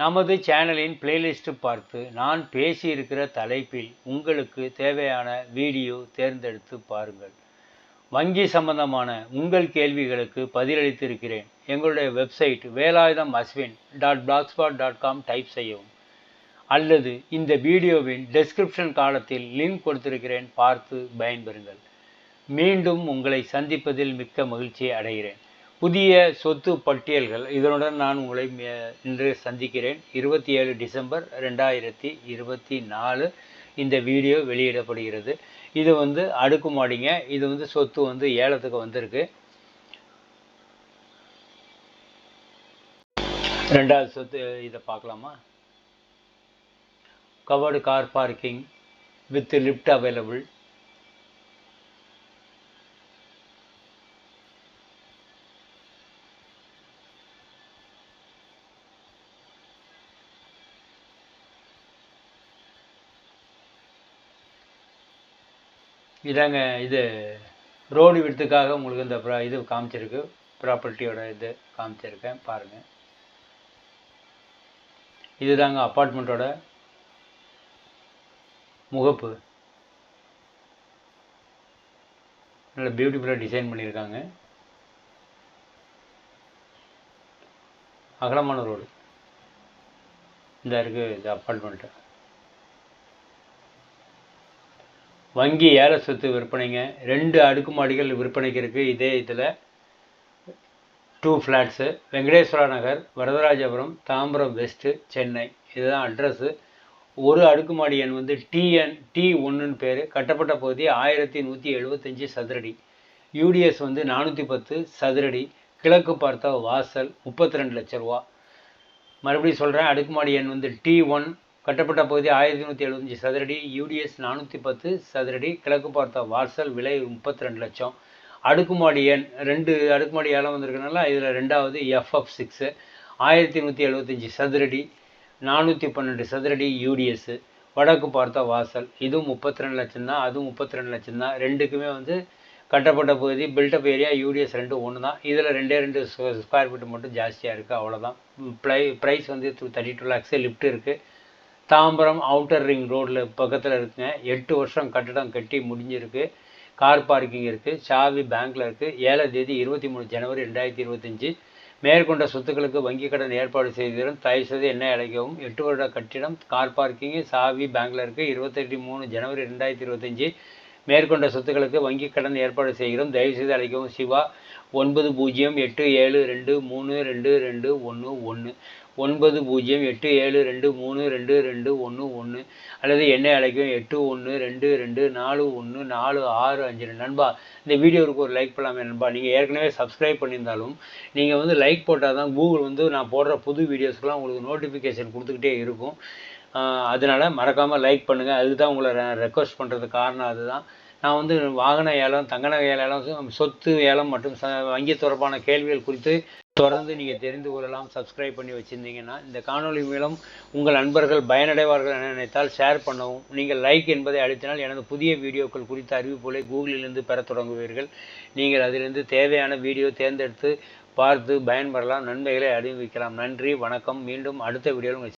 நமது சேனலின் பிளேலிஸ்ட் பார்த்து நான் பேசியிருக்கிற தலைப்பில் உங்களுக்கு தேவையான வீடியோ தேர்ந்தெடுத்து பாருங்கள். வங்கி சம்பந்தமான உங்கள் கேள்விகளுக்கு பதிலளித்திருக்கிறேன். எங்களுடைய website Velayudham Aswin dot blogspot dot com type செய்யவும். அல்லது இந்த வீடியோவின் டெஸ்கிரிப்ஷன் காலத்தில் லிங்க் கொடுத்திருக்கிறேன் பார்த்து பயன்பெறுங்கள். மீண்டும் உங்களை சந்திப்பதில் மிக்க மகிழ்ச்சி அடைகிறேன். புதிய சொத்து பட்டியல்கள். இதனுடன் நான் உங்களை இன்று சந்திக்கிறேன். இருபத்தி ஏழு டிசம்பர் ரெண்டாயிரத்தி இருபத்தி நாலு இந்த வீடியோ வெளியிடப்படுகிறது. இது வந்து அடுக்குமாடிங்க. இது வந்து சொத்து வந்து ஏலத்துக்கு வந்திருக்கு. ரெண்டாவது சொத்து இதை பார்க்கலாமா? Covered car parking with lift available. இதாங்க இது ரோடு விடுத்துக்காக உங்களுக்கு இந்த ப்ரா இது காமிச்சிருக்கு. ப்ராப்பர்ட்டியோட இது காமிச்சிருக்கேன். பாருங்கள் இதுதாங்க அப்பார்ட்மெண்ட்டோட முகப்பு. நல்ல பியூட்டிஃபுல்லாக டிசைன் பண்ணியிருக்காங்க. அகலமான ரோடு. இந்த இருக்குது இது அப்பார்ட்மெண்ட்டு வங்கி ஏல சொத்து விற்பனைங்க ரெண்டு அடுக்குமாடிகள் விற்பனைக்கு இருக்குது இதே இதில் two flats Venkateswara Nagar Varadharajapuram Tambaram west Chennai. இதுதான் அட்ரஸ்ஸு ஒரு அடுக்குமாடி எண் வந்து டிஎன் டி ஒன்றுன்னு பேர். கட்டப்பட்ட பகுதி ஆயிரத்தி நூற்றி எழுபத்தஞ்சி சதுரடி. யூடிஎஸ் வந்து நானூற்றி பத்து சதுரடி. கிழக்கு பார்த்தா வாசல் முப்பத்தி ரெண்டு லட்ச ரூபா. மறுபடியும் சொல்கிறேன் அடுக்குமாடி எண் வந்து டி ஒன் கட்டப்பட்ட பகுதி ஆயிரத்தி நூற்றி எழுபத்தஞ்சி சதுரடி யூடிஎஸ் நானூற்றி பத்து சதுரடி கிழக்கு பார்த்த வாசல் விலை முப்பத்தி ரெண்டு லட்சம். அடுக்குமாடி எண் ரெண்டு அடுக்குமாடி ஏலம் வந்திருக்கனால இதில் ரெண்டாவது எஃப்எஃப் சிக்ஸு ஆயிரத்தி நூற்றி எழுபத்தஞ்சி சதுரடி நானூற்றி பன்னெண்டு சதுரடி யூடிஎஸ்ஸு வடக்கு பார்த்த வாசல் இதுவும் முப்பத்தி ரெண்டு லட்சம் தான் அதுவும் முப்பத்தி ரெண்டு லட்சம் தான். ரெண்டுக்குமே வந்து கட்டப்பட்ட பகுதி பில்டப் ஏரியா யூடிஎஸ் ரெண்டு ஒன்று தான். இதில் ரெண்டே ரெண்டு ஸ்கொயர் ஃபீட் மட்டும் ஜாஸ்தியாக இருக்குது அவ்வளோதான் ப்ளை ப்ரைஸ் வந்து தேர்ட்டி டூ லேக்ஸு லிஃப்ட் இருக்குது தாம்பரம் அவுட்டர் ரிங் ரோட்டில் பக்கத்தில் இருக்குங்க. எட்டு வருஷம் கட்டடம் கட்டி முடிஞ்சிருக்கு. கார் பார்க்கிங் இருக்குது சாவி பேங்க்கில் இருக்குது ஏழாம் தேதி இருபத்தி மூணு ஜனவரி ரெண்டாயிரத்தி இருபத்தஞ்சி. மேற்கொண்ட சொத்துக்களுக்கு வங்கிக் கடன் ஏற்பாடு செய்திடும் தயவு செய்து என்ன அழைக்கவும். எட்டு வருட கட்டிடம் கார் பார்க்கிங்கு சாவி பேங்க்கில் இருக்குது இருபத்தெட்டு மூணு ஜனவரி ரெண்டாயிரத்தி இருபத்தஞ்சி. மேற்கொண்ட சொத்துக்களுக்கு வங்கிக் கடன் ஏற்பாடு செய்கிறோம். தயவுசெய்து அழைக்கவும். சிவா ஒன்பது பூஜ்ஜியம் எட்டு ஏழு ரெண்டு மூணு ரெண்டு ரெண்டு ஒன்று ஒன்று. ஒன்பது பூஜ்ஜியம் எட்டு ஏழு ரெண்டு மூணு ரெண்டு ரெண்டு ஒன்று ஒன்று. அல்லது என்னை அழைக்கும் எட்டு ஒன்று ரெண்டு ரெண்டு நாலு ஒன்று நாலு ஆறு அஞ்சு ரெண்டு. நண்பா இந்த வீடியோவுக்கு ஒரு லைக் பண்ணலாமே நண்பா. நீங்கள் ஏற்கனவே சப்ஸ்கிரைப் பண்ணியிருந்தாலும் நீங்கள் வந்து லைக் போட்டால் தான் கூகுள் வந்து நான் போடுற புது வீடியோஸ்க்கெலாம் உங்களுக்கு நோட்டிஃபிகேஷன் கொடுத்துக்கிட்டே இருக்கும். அதனால் மறக்காமல் லைக் பண்ணுங்கள் அதுக்கு தான் உங்களை ரெக்வஸ்ட் பண்ணுறது காரணம். அதுதான். நான் வந்து வாகன ஏலம் தங்கன ஏலம் சொத்து ஏலம் மற்றும் ச வங்கி தொடர்பான கேள்விகள் குறித்து தொடர்ந்து நீங்கள் தெரிந்து கொள்ளலாம் சப்ஸ்கிரைப் பண்ணி வச்சுருந்தீங்கன்னா இந்த காணொலி மூலம் உங்கள் நண்பர்கள் பயனடைவார்கள் என நினைத்தால் ஷேர் பண்ணவும். நீங்கள் லைக் என்பதை அழுத்தினால் எனது புதிய வீடியோக்கள் குறித்த அறிவிப்புகளை கூகுளிலிருந்து பெற தொடங்குவீர்கள். நீங்கள் அதிலிருந்து தேவையான வீடியோ தேர்ந்தெடுத்து பார்த்து பயன்பெறலாம் நன்மைகளை அறிவிக்கலாம். நன்றி வணக்கம். மீண்டும் அடுத்த வீடியோவில்